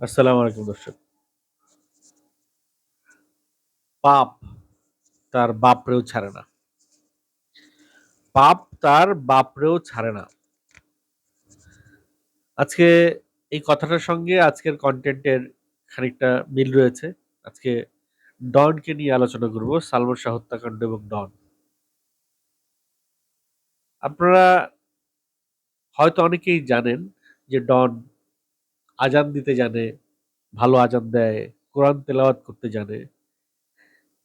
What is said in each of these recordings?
আসসালামু আলাইকুম, দর্শক। পাপ তার বাপরেও ছাড়ে না। পাপ তার বাপরেও ছাড়ে না। আজকে এই কথাটার সঙ্গে আজকের কন্টেন্টের খানিকটা মিল রয়েছে। আজকে ডনকে নিয়ে আলোচনা করব, সালমান শাহ হত্যাকাণ্ড এবং ডন। আপনারা হয়তো অনেকেই জানেন যে ডন আজান দিতে জানে, ভালো আজান দেয়, কোরআন তেলাওয়াত করতে জানে।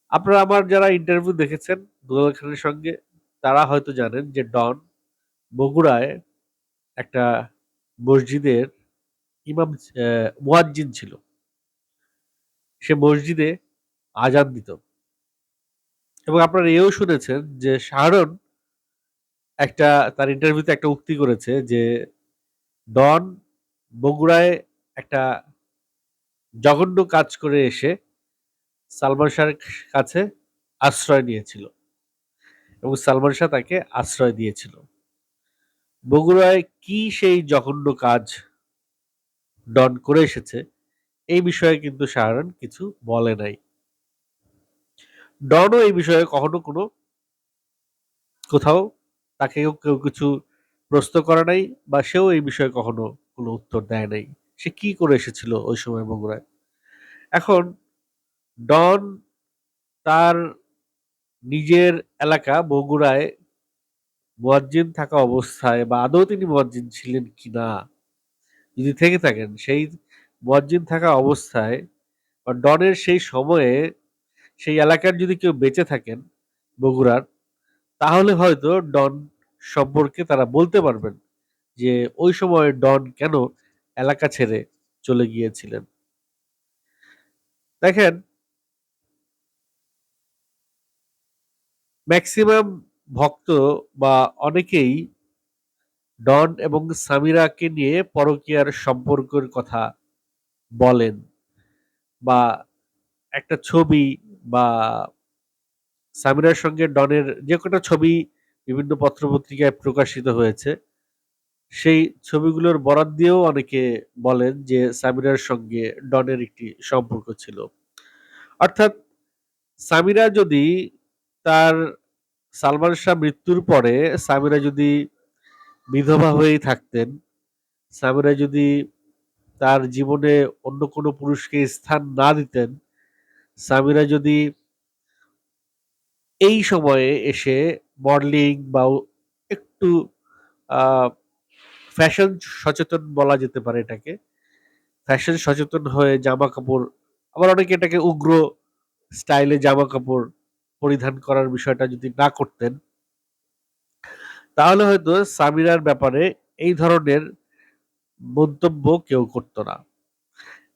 আপনারা আমার যারা ইন্টারভিউ দেখেছেন, দুলাল খানের সঙ্গে, তারা হয়তো জানেন যে ডন বগুড়ায় একটা মসজিদের ইমাম মুয়াজ্জিন ছিল। সে মসজিদে আজান দিত। এবং আপনারা এও শুনেছেন যে শাহরন একটা, তার ইন্টারভিউতে একটা উক্তি করেছে যে, ডন বগুড়ায় একটা জঘন্য কাজ করে এসে সালমান শাহের কাছে আশ্রয় নিয়েছিল এবং সালমান শাহ তাকে আশ্রয় দিয়েছিল। বগুড়ায় কি সেই জঘন্য কাজ ডন করে এসেছে এই বিষয়ে কিন্তু শাহরান কিছু বলে নাই। ডনও এই বিষয়ে কখনো কোনো কোথাও তাকে কেউ কিছু প্রশ্ন করা নাই বা সেও এই বিষয়ে কখনো কোনো উত্তর দেয় নাই। সে কি করে এসেছিল ওই সময় বগুড়ায়? এখন ডন তার নিজের এলাকা বগুড়ায় মোয়াজ্জিন থাকা অবস্থায় বা আদৌ তিনি মোয়াজ্জিন ছিলেন কি না, যদি থেকে থাকেন, সেই মোয়াজ্জিন থাকা অবস্থায় বা ডনের সেই সময়ে সেই এলাকার যদি কেউ বেঁচে থাকেন বগুড়ার, তাহলে হয়তো ডন সম্পর্কে তারা বলতে পারবেন। যে ওই সময় ডন কেন এলাকা ছেড়ে চলে গিয়েছিলেন? দেখেন, ম্যাক্সিমাম ভক্ত বা অনেকেই ডন এবং সামিরাকে নিয়ে পরকীয়ার সম্পর্কের কথা বলেন বা একটা ছবি বা সামিরার সঙ্গে ডনের যে কটা ছবি বিভিন্ন পত্রপত্রিকায় প্রকাশিত হয়েছে সেই ছবিগুলোর বরাত দিয়েও অনেকে বলেন যে সামিরার সঙ্গে ডনের একটি সম্পর্ক ছিল। অর্থাৎ সামিরা যদি তার সালমান শাহ মৃত্যুর পরে সামিরা যদি বিধবা হয়েই থাকতেন, সামিরা যদি তার জীবনে অন্য কোনো পুরুষকে স্থান না দিতেন, সামিরা যদি এই সময়ে এসে মডেলিং বা একটু ফ্যাশন সচেতন বলা যেতে পারে এটাকে। ফ্যাশন সচেতন হয়ে জামা কাপড়, আবার অনেকে এটাকে উগ্র স্টাইলে জামা কাপড় পরিধান করার বিষয়টা যদি না করতেন, তাহলে হয়তো সামিরার ব্যাপারে এই ধরনের মন্তব্য কেউ করত না।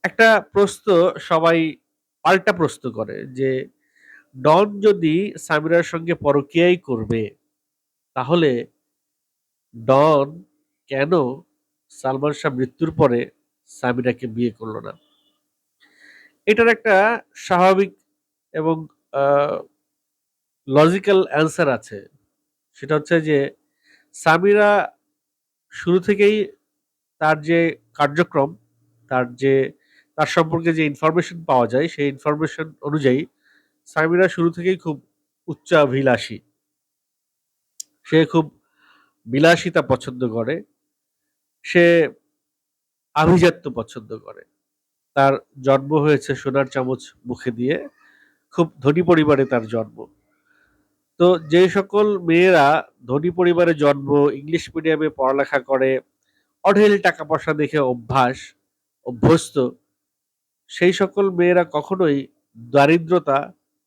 একটা প্রশ্ন সবাই পাল্টা প্রশ্ন করে যে, ডন যদি সামিরার সঙ্গে পরকিয়াই করবে, তাহলে ডন কেন সালমান শাহ মৃত্যুর পরে সামিরাকে বিয়ে করল না? এটার একটা স্বাভাবিক এবং লজিক্যাল অ্যান্সার আছে। সেটা হচ্ছে যে, সামিরা শুরু থেকেই তার যে কার্যক্রম, তার যে, তার সম্পর্কে যে ইনফরমেশন পাওয়া যায়, সেই ইনফরমেশন অনুযায়ী সামিরা শুরু থেকেই খুব উচ্চাভিলাষী। সে খুব বিলাসিতা পছন্দ করে। সে আভিজাত্য পছন্দ করে। তার জন্ম হয়েছে সোনার চামচ মুখে দিয়ে। খুব ধনী পরিবারে তার জন্ম। তো যে সকল মেয়েরা ধনী পরিবারে জন্ম, ইংলিশ মিডিয়ামে পড়ালেখা করে, অঢেল টাকা পয়সা দেখে অভ্যাস, অভ্যস্ত, সেই সকল মেয়েরা কখনোই দারিদ্রতা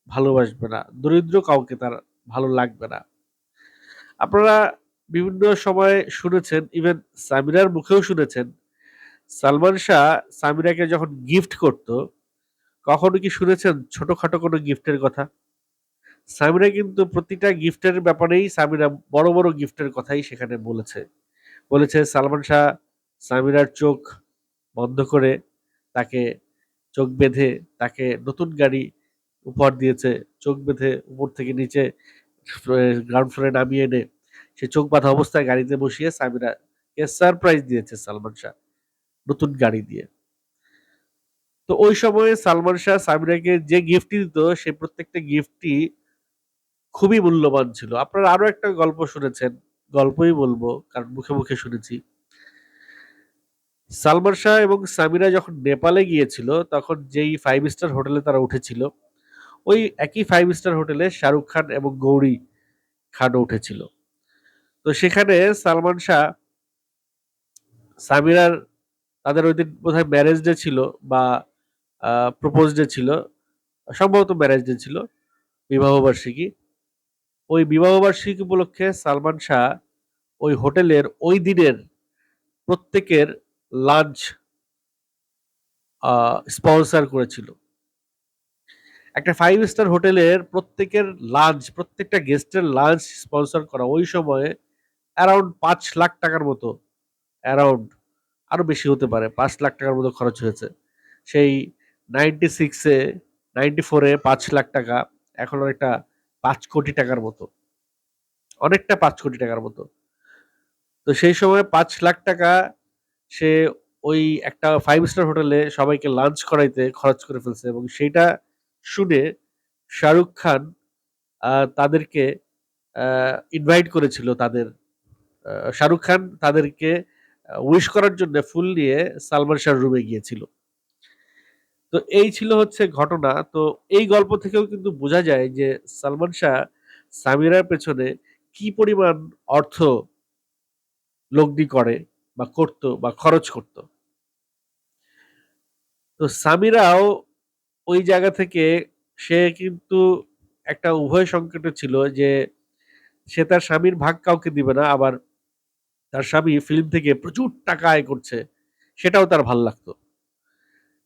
ভালোবাসবে না। দরিদ্র কাউকে তার ভালো লাগবে না। আপনারা বিভিন্ন সময় শুনেছেন ইভেন সামিরার মুখেও শুনেছেন, সালমান শাহ সামিরাকে যখন গিফট করত, কখনো কি শুনেছেন ছোটখাটো কোনো গিফটের কথা? সামিরা কিন্তু প্রতিটা গিফটের ব্যাপারেই সামিরা বড় বড় গিফটের কথাই সেখানে বলেছে। বলেছে সালমান শাহ সামিরার চোখ বন্ধ করে তাকে চোখ বেঁধে তাকে নতুন গাড়ি উপহার দিয়েছে, চোখ বেঁধে উপর থেকে নিচে গ্রাউন্ড ফ্লোরে নামিয়ে এনে সে চোখ বাঁধা অবস্থায় গাড়িতে বসিয়ে সামিরাকে সারপ্রাইজ দিয়েছে সালমান শাহ, নতুন গাড়ি দিয়ে। তো ওই সময়ে সালমান শাহ সামিরাকে যে গিফটটি দিত সেই প্রত্যেকটা গিফটই খুবই মূল্যবান ছিল। আপনারা আরও একটা গল্প শুনেছেন, গল্পই বলব, কারণ মুখে মুখে শুনেছি। সালমান শাহ এবং সামিরা যখন নেপালে গিয়েছিল, তখন যেই ফাইভ স্টার হোটেলে তারা উঠেছিল, ওই একই ফাইভ স্টার হোটেলে শাহরুখ খান এবং গৌরী খানও উঠেছিল। তো সেখানে সালমান শাহ সামিরার, তাদের ওই দিন বোধহয় ম্যারেজ ডে ছিল বা প্রপোজ ডে ছিল, সম্ভবত ম্যারেজ ডে ছিল বিবাহবার্ষিকী ওই বিবাহবার্ষিকী উপলক্ষে সালমান শাহ ওই হোটেলের ওই দিনের প্রত্যেকের লাঞ্চ স্পন্সার করেছিল। একটা ফাইভ স্টার হোটেলের প্রত্যেকের লাঞ্চ প্রত্যেকটা গেস্টের লাঞ্চ স্পন্সর করা ওই সময়ে অ্যারাউন্ড পাঁচ লাখ টাকার মতো অ্যারাউন্ড আরও বেশি হতে পারে, পাঁচ লাখ টাকার মতো খরচ হয়েছে। সেই নাইনটি সিক্সে নাইনটি ফোরে পাঁচ লাখ টাকা, এখন অনেকটা পাঁচ কোটি টাকার মতো। অনেকটা পাঁচ কোটি টাকার মতো। তো সেই সময় পাঁচ লাখ টাকা সে ওই একটা ফাইভ স্টার হোটেলে সবাইকে লাঞ্চ করাইতে খরচ করে ফেলছে এবং সেইটা শুনে শাহরুখ খান তাদেরকে ইনভাইট করেছিল তাদের শাহরুখ খান তাদেরকে উইশ করার জন্য ফুল নিয়ে সালমান শাহর রুমে গিয়েছিল। তো এই ছিল হচ্ছে ঘটনা। তো এই গল্প থেকেও কিন্তু বোঝা যায় যে সালমান শাহ সামিরার পেছনে কি পরিমাণ অর্থ লগ্নি করে বা করত বা খরচ করত। তো সামিরাও ওই জায়গা থেকে সে কিন্তু একটা উভয় সংকটে ছিল যে সে তার স্বামীর ভাগ কাউকে দিবে না, আবার তার স্বামী ফিল্ম থেকে প্রচুর টাকা আয় করছে, সেটাও তার ভালো লাগতো।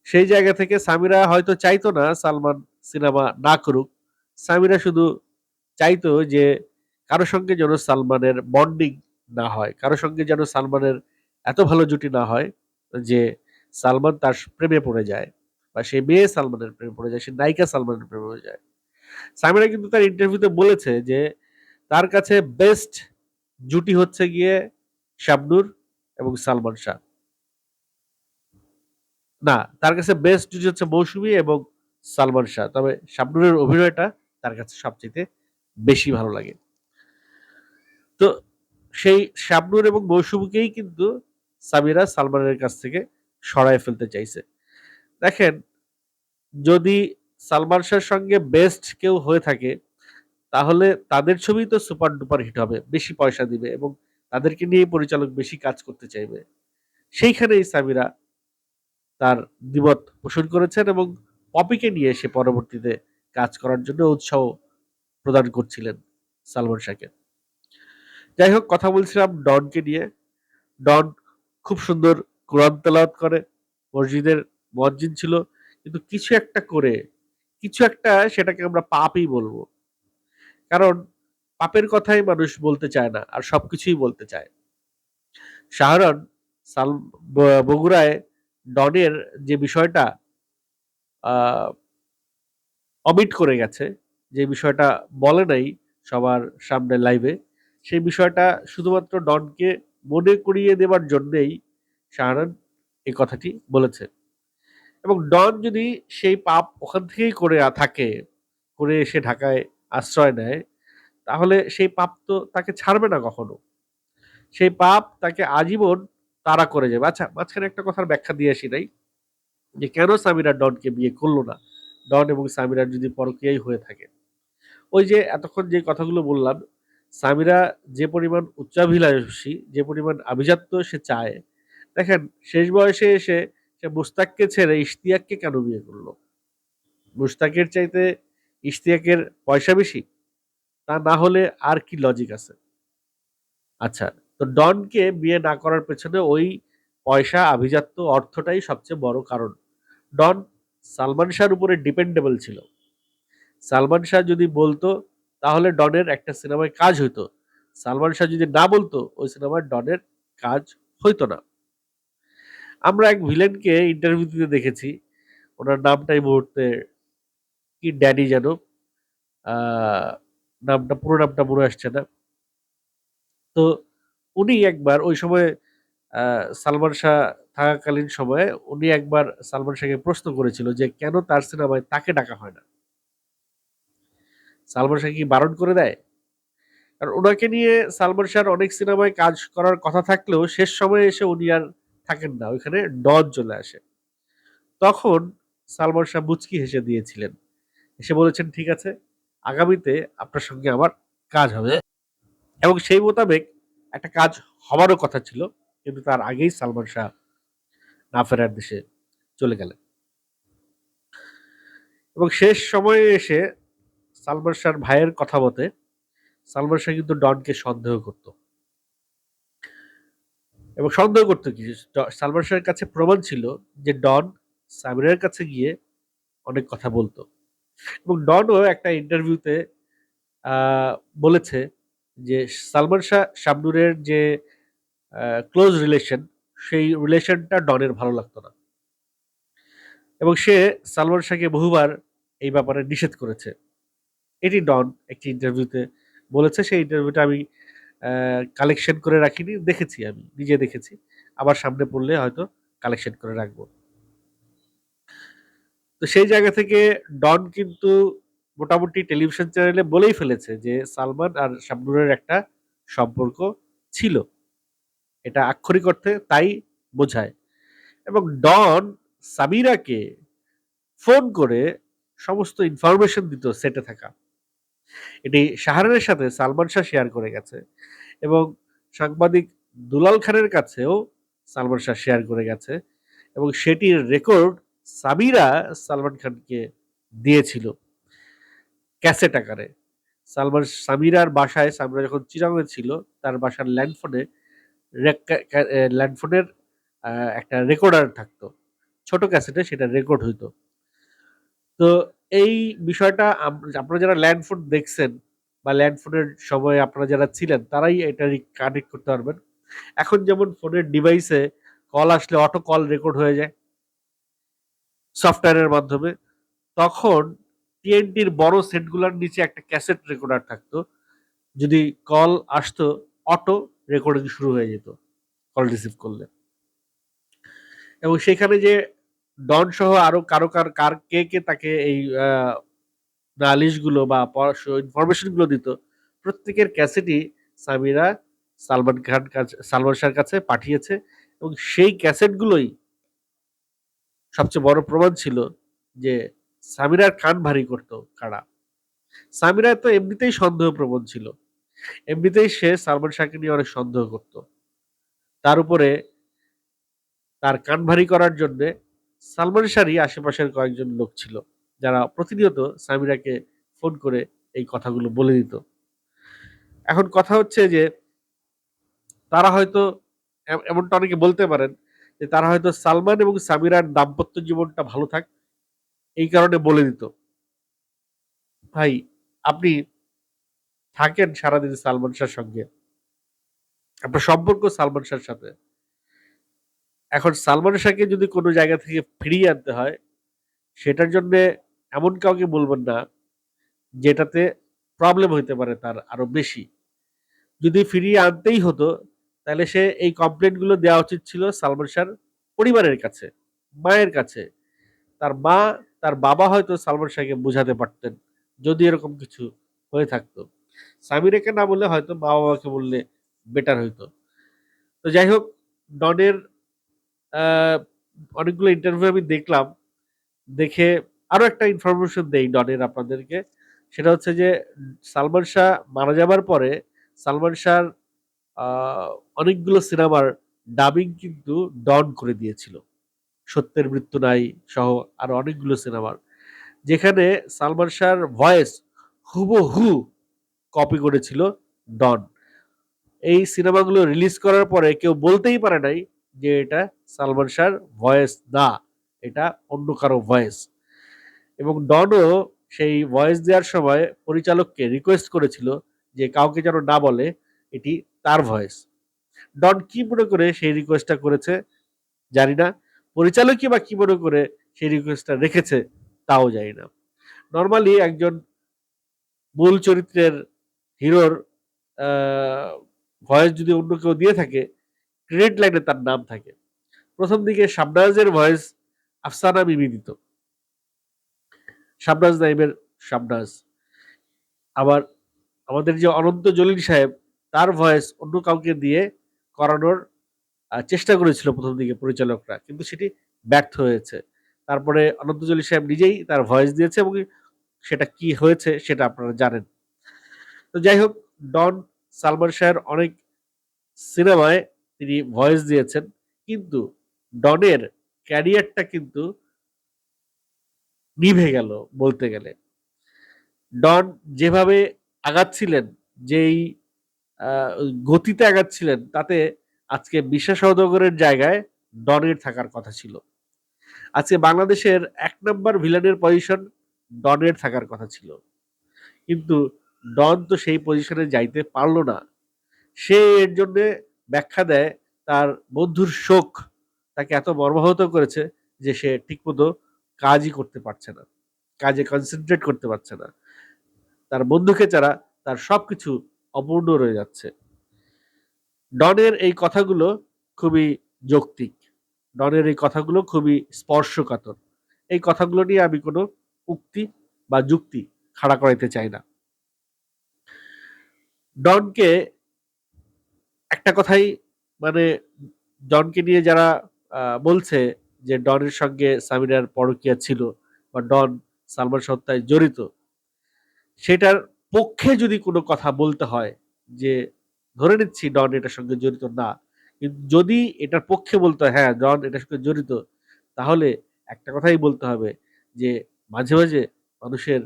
সেই জায়গা থেকে সামিরা হয়তো চাইতো না সালমান সিনেমা না করুক। সামিরা শুধু চাইতো যে কারও সঙ্গে যেন সালমানের বন্ডিং না হয়, কারও সঙ্গে যেন সালমানের এত ভালো জুটি না হয় যে সালমান তার প্রেমে পড়ে যায় বা সে মেয়ে সালমানের প্রেমে পড়ে যায়, সে নায়িকা সালমানের প্রেমে পড়ে যায়। সামিরা কিন্তু তার ইন্টারভিউতে বলেছে যে তার কাছে বেস্ট জুটি হচ্ছে গিয়ে শাবনুর এবং সালমান শাহ। না, তার কাছে বেস্ট জুটি হচ্ছে মৌসুমি এবং সালমান শাহ। তবে শাবনুরের অভিনয়টা তার কাছে সবচেয়ে বেশি ভালো লাগে। তো সেই শাবনুর এবং মৌসুমীকেই কিন্তু সামিরা সালমানের কাছ থেকে সরায় ফেলতে চাইছে। দেখেন, যদি সালমান শাহর সঙ্গে বেস্ট কেউ হয়ে থাকে, তাহলে তাদের ছবি তো সুপার ডুপার হিট হবে। বেশি পয়সা দিবে এবং তাদেরকে নিয়ে পরিচালক বেশি কাজ করতে চাইবে। সেইখানেই সামিরা তার দ্বিমত পোষণ করেছেন এবং পপিকে নিয়ে সে পরবর্তীতে কাজ করার জন্য উৎসাহ প্রদান করছিলেন সালমান শাহকে। যাই হোক কথা বলছিলাম ডনকে নিয়ে। ডন খুব সুন্দর কোরআন তেলাওয়াত করে। মসজিদের মসজিদ ছিল। কিন্তু কিছু একটা করে, কিছু একটা সেটাকে আমরা পাপই বলব। কারণ পাপের কথাই মানুষ বলতে চায় না, আর সবকিছুই বলতে চায়। শাহরান সাল বগুড়ায় ডনের যে বিষয়টা অমিট করে গেছে, যে বিষয়টা বলে নাই সবার সামনে লাইভে সেই বিষয়টা শুধুমাত্র ডনকে মনে করিয়ে দেওয়ার জন্যেই শাহরান এই কথাটি বলেছে। এবং ডন যদি সেই পাপ ওখান থেকেই করে থাকে, করে এসে ঢাকায় আশ্রয় নেয় তাহলে সেই পাপ তো তাকে ছাড়বে না কখনো। সেই পাপ তাকে আজীবন তারা করে যাবে। আচ্ছা মাঝখানে একটা কথার ব্যাখ্যা দিয়ে আসি নাই, যে কেন সামিরা ডনকে বিয়ে করল না? ডন এবং সামিরার যদি পরকীয়াই হয়ে থাকে। ওই যে এতক্ষণ যে কথাগুলো বললাম, সামিরা যে পরিমাণ উচ্চাভিলাষী, যে পরিমাণ আভিজাত্য সে চায়, দেখেন শেষ বয়সে এসে সে মুস্তাককে ছেড়ে ইশতিয়াককে কেন বিয়ে করল? মুস্তাকের চাইতে ইশতিয়াকের পয়সা বেশি? তা না হলে আর কি লজিক আছে? আচ্ছা তো ডনকে বিয়ে না করার পেছনে ওই পয়সা, আভিজাত্য অর্থটাই সবচেয়ে বড় কারণ। ডন সালমান শাহর উপরে ডিপেন্ডেবল ছিল। সালমান শাহ যদি বলতো, তাহলে ডনের একটা সিনেমায় কাজ হইতো। সালমান শাহ যদি না বলতো, ওই সিনেমায় ডনের কাজ হইতো না। আমরা এক ভিলেনকে ইন্টারভিউ দিতে দেখেছি। ওনার নামটাই মুহূর্তে কি ড্যাডি যেন? নামটা পুরো নামটা মনে আসছে না তো উনি একবার ওই সময় সালমান শাহ থাকাকালীন সময়ে উনি একবার সালমান শাহকে প্রশ্ন করেছিল যে, কেন তার সিনেমায় তাকে ডাকা হয় না? সালমান শাহ কি বারণ করে দেয়? আর ওনাকে নিয়ে সালমান শাহর অনেক সিনেমায় কাজ করার কথা থাকলেও শেষ সময়ে এসে উনি আর থাকেন না, ওইখানে ডন চলে আসে। তখন সালমান শাহ মুচকি হেসে দিয়েছিলেন। এসে বলেছেন, ঠিক আছে আগামীতে আপনার সঙ্গে আমার কাজ হবে। এবং সেই মোতাবেক একটা কাজ হবারও কথা ছিল, কিন্তু তার আগেই সালমান শাহ না ফেরার দেশে চলে গেলেন। এবং শেষ সময়ে এসে সালমান শাহর ভাইয়ের কথা মতে, সালমান শাহ কিন্তু ডনকে সন্দেহ করত। এবং সন্দেহ করতো কি সালমান শাহের কাছে প্রমাণ ছিল যে ডন সামিরের কাছে গিয়ে অনেক কথা বলতো। এবং ডনও একটা ইন্টারভিউতে বলেছে যে সালমান শাহ শাবনুরের যে ক্লোজ রিলেশন সেই রিলেশনটা ডনের ভালো লাগতো না। এবং সে সালমান শাহকে বহুবার এই ব্যাপারে নিষেধ করেছে। এটি ডন একটি ইন্টারভিউতে বলেছে। সেই ইন্টারভিউটা আমি কালেকশন করে রাখিনি, দেখেছি আমি, নিজে দেখেছি। আবার সামনে পড়লে হয়তো কালেকশন করে রাখব। তো সেই জায়গা থেকে ডন কিন্তু মোটামুটি টেলিভিশন চ্যানেলে বলেই ফেলেছে যে সালমান আর শাবনুরের একটা সম্পর্ক ছিল। এটা আক্ষরিক অর্থে তাই বোঝায়। এবং ডন সামিরাকে ফোন করে সমস্ত ইনফরমেশন দিত সেটে থাকা। এটি শাহরানের সাথে সালমান শাহ শেয়ার করে গেছে এবং সাংবাদিক দুলাল খানের কাছেও সালমান শাহ শেয়ার করে গেছে এবং সেটির রেকর্ড সামিরা সালমান খানকে দিয়েছিল ক্যাসেট আকারে। সালমান, সামিরার বাসায় সামিরা যখন চিরাঙে ছিল, তার বাসার ল্যান্ডফোনে ল্যান্ডফোনের একটা রেকর্ডার থাকতো। ছোট ক্যাসেটে সেটা রেকর্ড হইতো। তো এই বিষয়টা আপনারা যারা ল্যান্ডফোন দেখছেন বা ল্যান্ডফোনের সময় আপনারা যারা ছিলেন, তারাই এটা কানেক্ট করতে পারবেন। এখন যেমন ফোনের ডিভাইসে কল আসলে অটো কল রেকর্ড হয়ে যায়। সফটওয়্যারের মাধ্যমে, তখন টিএনটির বড় সেটগুলোর নিচে একটা ক্যাসেট রেকর্ডার থাকতো। যদি কল আসতো, অটো রেকর্ডিং শুরু হয়ে যেত, কল রিসিভ করলে। এবং সেখানে যে ডন সহ আরও কারও কার কার কে কে তাকে এই নালিশগুলো বা ইনফরমেশনগুলো দিত, প্রত্যেকের ক্যাসেটই সামিরা সালমান খান কাছে, সালমান শাহর কাছে পাঠিয়েছে। এবং সেই ক্যাসেটগুলোই সবচেয়ে বড় প্রমাণ ছিল যে সামিরার কান ভারী করতো কারা। সামিরা তো এমনিতেই সন্দেহ প্রবণ ছিল। এমনিতেই সে সালমান শাহকে নিয়ে অনেক সন্দেহ করত। তার উপরে তার কান ভারী করার জন্যে সালমান শাহরই আশেপাশের কয়েকজন লোক ছিল, যারা প্রতিনিয়ত সামিরাকে ফোন করে এই কথাগুলো বলে দিত। এখন কথা হচ্ছে যে তারা হয়তো এমনটা অনেকে বলতে পারেন যে তারা হয়তো সালমান এবং সামিরার দাম্পত্য জীবনটা ভালো থাক, এই কারণে বলে দিত। ভাই, আপনি থাকেন সারাদিন সালমান শাহর সঙ্গে। আপনার সম্পর্ক সালমান শাহর সাথে। এখন সালমান শাহকে যদি কোনো জায়গা থেকে ফিরিয়ে আনতে হয়, সেটার জন্য এমন কাউকে বলবেন না, যেটাতে প্রবলেম হইতে পারে তার আরও বেশি। যদি ফিরিয়ে আনতেই হতো তাহলে সে এই কমপ্লেনগুলো দেওয়া উচিত ছিল সালমান শাহর পরিবারের কাছে, মায়ের কাছে। তার মা, তার বাবা হয়তো সালমান শাহকে বোঝাতে পারতেন, যদি এরকম কিছু হয়ে থাকতো। সামিরেকে না বললে হয়তো মা বাবাকে বললে বেটার হইতো। তো যাই হোক, ডনের অনেকগুলো ইন্টারভিউ আমি দেখলাম, দেখে আরও একটা ইনফরমেশন দেই ডনের আপনাদেরকে। সেটা হচ্ছে যে সালমান শাহ মারা যাবার পরে সালমান শাহর অনেকগুলো সিনেমার ডাবিং কিন্তু ডন করে দিয়েছিল। সত্যের মৃত্যু নাই সহ আরও অনেকগুলো সিনেমার। যেখানে সালমান শাহর ভয়েস হুবহু কপি করেছিল ডন এই সিনেমাগুলো রিলিজ করার পরে কেউ বলতেই পারে নাই যে এটা সালমান শাহর ভয়েস না, এটা অন্য কারও ভয়েস এবং ডনও সেই ভয়েস দেওয়ার সময় পরিচালককে রিকোয়েস্ট করেছিল যে কাউকে যেন না বলে এটি তার ভয়েস ডন কি মনে করে সেই রিকোয়েস্টটা করেছে? জানি না। পরিচালকই বা কি মনে করে সেই রিকোয়েস্টটা রেখেছে? তাও জানি না। নর্মালি একজন মূল চরিত্রের হিরোর ভয়েস যদি অন্য কেউ দিয়ে থাকে ক্রেডিট লাইনে তার নাম থাকে। প্রথম দিকে শাবনাজের ভয়েস আফসানা বিবি দিত। শাবনাজ নাইমের শাবনাজ। আবার আমাদের যে অনন্ত জলিল সাহেব তার ভয়েস অন্য কাউকে দিয়ে করানোর চেষ্টা করেছিল প্রথম দিকে পরিচালকরা, কিন্তু সেটি ব্যর্থ হয়েছে। তারপরে অনন্ত জলিল সাহেব নিজেই তার ভয়েস দিয়েছে এবং সেটা কি হয়েছে সেটা আপনারা জানেন। তো যাই হোক, ডন সালমান শাহের অনেক সিনেমায় তিনি ভয়েস দিয়েছেন, কিন্তু ডনের ক্যারিয়ারটা কিন্তু নিভে গেল বলতে গেলে। ডন যেভাবে আগাচ্ছিলেন, যেই গতিতে আগাচ্ছিলেন, তাতে আজকে বিশ্বাস সৌদাগরের জায়গায় ডনের থাকার কথা ছিল। আজকে বাংলাদেশের এক নম্বর ভিলেনের পজিশন ডনের থাকার কথা ছিল। কিন্তু ডন তো সেই পজিশনে যাইতে পারল না। সে এর জন্য ব্যাখ্যা দেয়, তার বন্ধুর শোক তাকে এত মর্মাহত করেছে যে সে ঠিকমতো কাজই করতে পারছে না, কাজে কনসেন্ট্রেট করতে পারছে না। তার বন্ধুকে ছাড়া তার সবকিছু অপূর্ণ রয়ে যাচ্ছে। ডনের এই কথাগুলো খুবই যৌক্তিক। ডনের এই কথাগুলো খুবই স্পর্শকাতর। এই কথাগুলো নিয়ে আমি কোনো উক্তি বা যুক্তি খাড়া করাইতে চাই না। ডনকে একটা কথাই মানে ডনকে নিয়ে যারা বলছে যে ডনের সঙ্গে সামিরার পরকিয়া ছিল বা ডন সালমান হত্যায় জড়িত, সেটার পক্ষে যদি কোনো কথা বলতে হয় যে, ধরে নিচ্ছি ডন এটার সঙ্গে জড়িত না। যদি এটার পক্ষে বলতে হয় হ্যাঁ ডন এটার সঙ্গে জড়িত, তাহলে একটা কথাই বলতে হবে যে, মাঝে মাঝে মানুষের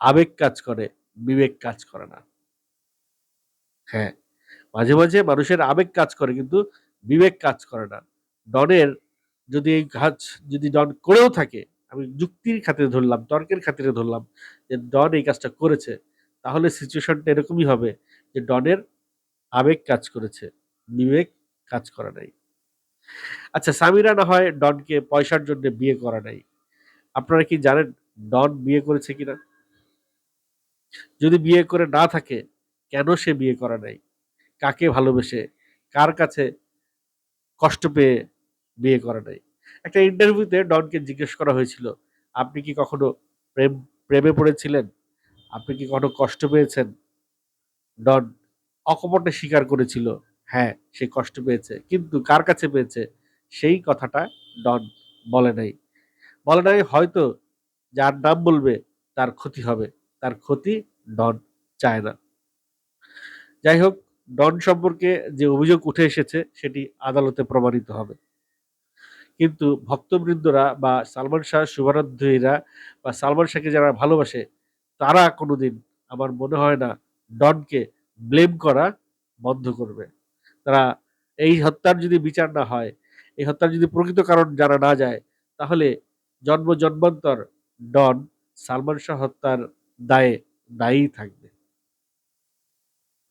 আবেগ কাজ করে, বিবেক কাজ করে না। হ্যাঁ মাঝে মাঝে মানুষের আবেগ কাজ করে কিন্তু বিবেক কাজ করে না। ডনের যদি এই কাজ, যদি ডন করেও থাকে, আমি যুক্তির খাতিরে ধরলাম, তর্কের খাতিরে ধরলাম যে, ডন এই কাজটা করেছে। তাহলে সিচুয়েশনটা এরকমই হবে যে ডনের আবেগ কাজ করেছে, বিবেক কাজ করা নাই। আচ্ছা সামিরা না হয় ডনকে পয়সার জন্য বিয়ে করা নাই। আপনারা কি জানেন ডন বিয়ে করেছে কিনা? যদি বিয়ে করে না থাকে, কেন সে বিয়ে করা নাই? কাকে ভালোবেসে, কার কাছে কষ্ট পেয়ে বিয়ে করা নাই? একটা ইন্টারভিউতে ডনকে জিজ্ঞেস করা হয়েছিল, আপনি কি কখনো প্রেম, প্রেমে পড়েছিলেন? আপনি কি কখনো কষ্ট পেয়েছেন? ডন অকপটে স্বীকার করেছিল হ্যাঁ সে কষ্ট পেয়েছে, কিন্তু কার কাছে পেয়েছে? সেই কথাটা ডন বলে নাই। বলে নাই হয়তো যার নাম বলবে তার ক্ষতি হবে, তার ক্ষতি ডন চায় না। যাই হোক, ডন সম্পর্কে যে অভিযোগ উঠে এসেছে সেটি আদালতে প্রমাণিত হবে। কিন্তু ভক্তবৃন্দরা বা সালমান শাহ শুভারাধ্যীরা বা সালমান শাহকে যারা ভালোবাসে তারা কোনোদিন আমার মনে হয় না ডনকে ব্লেম করা বন্ধ করবে। তারা এই হত্যার যদি বিচার না হয়, এই হত্যার যদি প্রকৃত কারণ জানা না যায়, তাহলে জন্ম জন্মান্তর ডন সালমান শাহ হত্যার দায়ে দায়ী থাকবে।